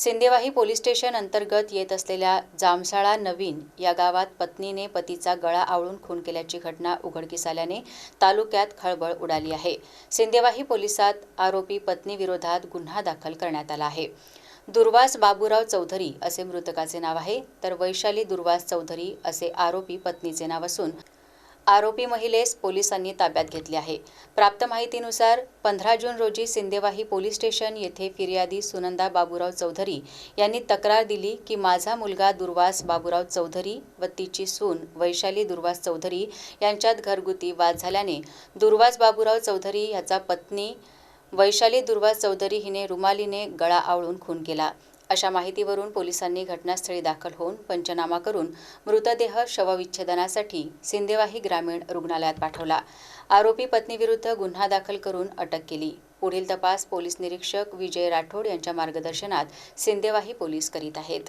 Sindewahi police station अंतर्गत येत असलेल्या जामसाळा नवीन या गावात पत्नीने पतीचा गळा आवळून खून केल्याची घटना उघडकीस आल्याने तालुक्यात खळबळ उडाली आहे. सिंदेवाही पोलिसात आरोपी पत्नीविरोधात गुन्हा दाखल करण्यात आला आहे. दुर्वास बाबूराव चौधरी असे मृतकाचे नाव आहे तर वैशाली दुर्वास चौधरी असे आरोपी पत्नीचे नाव असून आरोपी महिलेस पोलिसांनी ताब्यात घेतले आहे. प्राप्त माहितीनुसार पंधरा जून रोजी सिंदेवाही पोलीस स्टेशन येथे फिर्यादी सुनंदा बाबूराव चौधरी यांनी तक्रार दिली की माझा मुलगा दुर्वास बाबूराव चौधरी व तिची सून वैशाली दुर्वास चौधरी यांच्यात घरगुती वाद झाल्याने दुर्वास बाबूराव चौधरी याचा पत्नी वैशाली दुर्वास चौधरी हिने रुमालीने गळा आवळून खून केला. अशा माहितीवरून पोलिसांनी घटनास्थळी दाखल होऊन पंचनामा करून मृतदेह शवविच्छेदनासाठी सिंदेवाही ग्रामीण रुग्णालयात पाठवला. आरोपी पत्नीविरुद्ध गुन्हा दाखल करून अटक केली. पुढील तपास पोलीस निरीक्षक विजय राठोड यांच्या मार्गदर्शनात सिंदेवाही पोलीस करीत आहेत.